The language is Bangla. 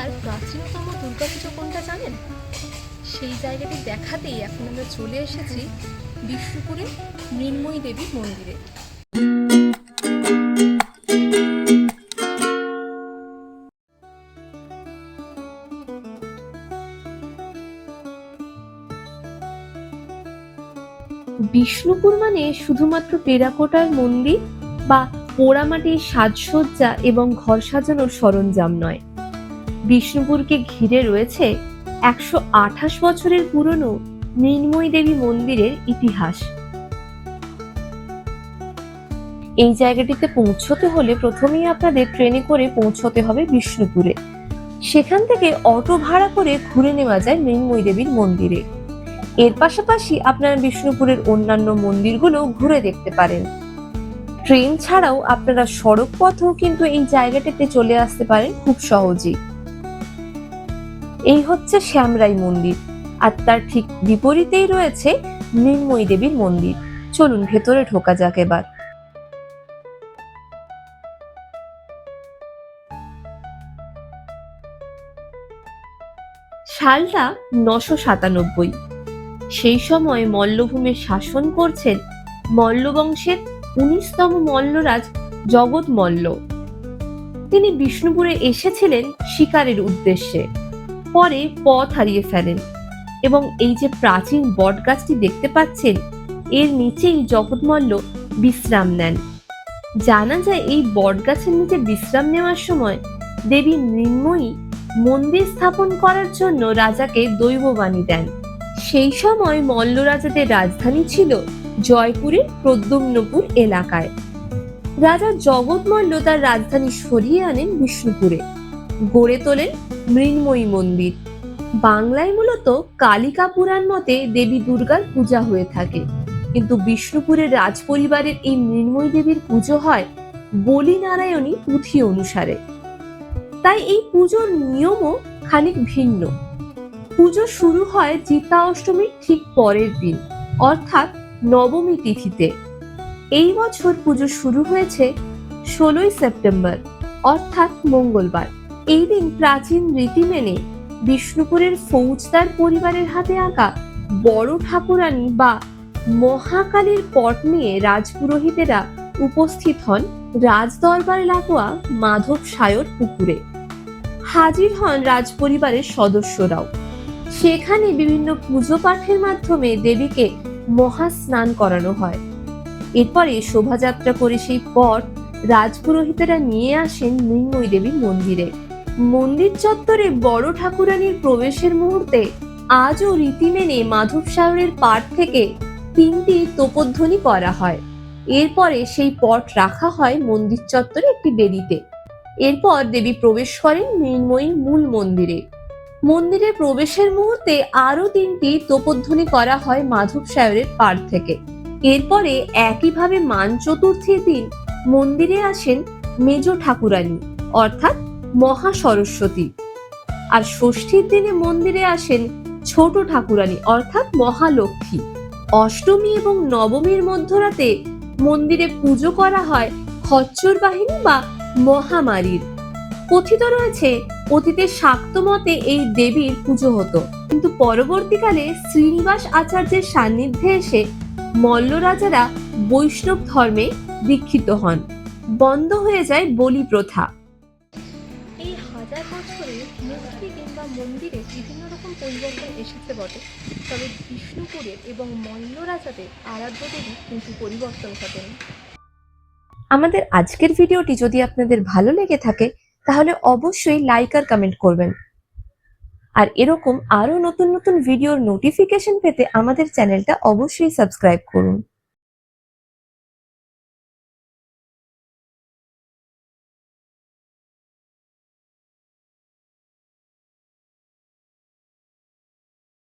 বাংলার প্রাচীনতম দুর্গাপুজো কোনটা জানেন? সেই জায়গাটি দেখাতেই এখন আমরা চলে এসেছি বিষ্ণুপুরে মৃন্ময়ী দেবীর মন্দিরে। বিষ্ণুপুর মানে শুধুমাত্র টেরাকোটার মন্দির বা পোড়ামাটির সাজসজ্জা এবং ঘর সাজানোর সরঞ্জাম নয়। বিষ্ণুপুরকে ঘিরে রয়েছে একশো আঠাশ বছরের পুরনো মৃন্ময়ী দেবী মন্দিরের ইতিহাস। এই জায়গাটিতে পৌঁছতে হলে প্রথমেই আপনাদের ট্রেনে করে পৌঁছতে হবে বিষ্ণুপুরে। সেখান থেকে অটো ভাড়া করে ঘুরে নেওয়া যায় মৃন্ময়ী দেবীর মন্দিরে। এর পাশাপাশি আপনারা বিষ্ণুপুরের অন্যান্য মন্দিরগুলো ঘুরে দেখতে পারেন। ট্রেন ছাড়াও আপনারা সড়ক পথেও কিন্তু এই জায়গাটিতে চলে আসতে পারেন খুব সহজেই। এই হচ্ছে শ্যামরাই মন্দির। আর তার ঠিক বিপরীতেই রয়েছে মৃন্ময়ী দেবীর মন্দির। চলুন, ভেতরে ঢোকা যাক এবার। সালটা নশো সাতানব্বই। সেই সময় মল্লভূমে শাসন করছেন মল্লবংশের উনিশতম মল্লরাজ জগৎ মল্ল। তিনি বিষ্ণুপুরে এসেছিলেন শিকারের উদ্দেশ্যে। পরে পথ হারিয়ে ফেলেন। এবং এই যে প্রাচীন বটগাছটি দেখতে পাচ্ছেন, এর নিচেই জগৎমল্ল বিশ্রাম নেন। জানা যায় এই বটগাছের নিচে বিশ্রাম নেওয়ার সময় দেবী মৃন্ময়ী মন্দির স্থাপন করার জন্য রাজাকে দৈববাণী দেন। সেই সময় মল্ল রাজাদের রাজধানী ছিল জয়পুরের প্রদ্যুম্নপুর এলাকায়। রাজা জগৎমল্ল তার রাজধানী সরিয়ে আনেন বিষ্ণুপুরে। গড়ে তোলেন মৃন্ময়ী মন্দির। বাংলায় মূলত কালিকা পুরাণ মতে দেবী দুর্গার পূজা হয়ে থাকে। কিন্তু বিষ্ণুপুরের রাজপরিবারের এই মৃন্ময়ী দেবীর পুজো হয় বলি নারায়ণী পুঁথি অনুসারে। তাই এই পুজোর নিয়মও খানিক ভিন্ন। পুজো শুরু হয় জিতা অষ্টমীর ঠিক পরের দিন, অর্থাৎ নবমী তিথিতে। এই বছর পুজো শুরু হয়েছে ষোলোই সেপ্টেম্বর, অর্থাৎ মঙ্গলবার। এই দিন প্রাচীন রীতি মেনে বিষ্ণুপুরের ফৌজদার পরিবারের হাতে আঁকা বড় ঠাকুরানী বা মহাকালীর পট নিয়ে রাজপুরোহিতেরা উপস্থিত হন রাজদরবার লাগোয়া মাধব সায়র পুকুরে। হাজির হন রাজপরিবারের সদস্যরাও। সেখানে বিভিন্ন পুজো পাঠের মাধ্যমে দেবীকে মহা স্নান করানো হয়। এরপরে শোভাযাত্রা করে সেই পট রাজপুরোহিতেরা নিয়ে আসেন মৃন্ময়ী দেবীর মন্দিরে। মন্দির চত্বরে বড় ঠাকুরানীর প্রবেশের মুহূর্তে আজও রীতি মেনে মাধব সাগরের পাট থেকে তিনটি তোপধ্বনি করা হয়। এরপরে সেই পট রাখা হয় মন্দির চত্বরে একটি বেদিতে। এরপর দেবী প্রবেশ করেন মৃন্ময়ীর মূল মন্দিরে। মন্দিরে প্রবেশের মুহূর্তে আরও তিনটি তোপধ্বনি করা হয় মাধব সায়রের পাড় থেকে। এরপরে একইভাবে মান চতুর্থীর দিন মন্দিরে আসেন মেজ ঠাকুরানী, অর্থাৎ মহা সরস্বতী আর ষষ্ঠীর দিনে মন্দিরে আসেন ছোট ঠাকুরানী, অর্থাৎ মহালক্ষ্মী। অষ্টমী এবং নবমীর মধ্যরাতে মন্দিরে পুজো করা হয় খচ্চর বাহিনী বা মহামারীর। কথিত রয়েছে, অতীতের শাক্ত মতে এই দেবীর পুজো হতো। কিন্তু পরবর্তীকালে শ্রীনিবাস আচার্যের সান্নিধ্যে এসে মল্ল রাজারা বৈষ্ণব ধর্মে দীক্ষিত হন। বন্ধ হয়ে যায় বলি প্রথা। হাজার বছরে মূর্তি কিংবা মন্দিরে বিভিন্ন রকম পরিবর্তন এসেছে বটে। তবে বিষ্ণুপুরের এবং মল্ল রাজাদের আরাধ্য দেবী কিন্তু পরিবর্তন ঘটেনি। আমাদের আজকের ভিডিওটি যদি আপনাদের ভালো লেগে থাকে, তাহলে অবশ্যই লাইক আর কমেন্ট করবেন। আর এরকম আরও নতুন নতুন ভিডিওর নোটিফিকেশন পেতে আমাদের চ্যানেলটা অবশ্যই সাবস্ক্রাইব করুন।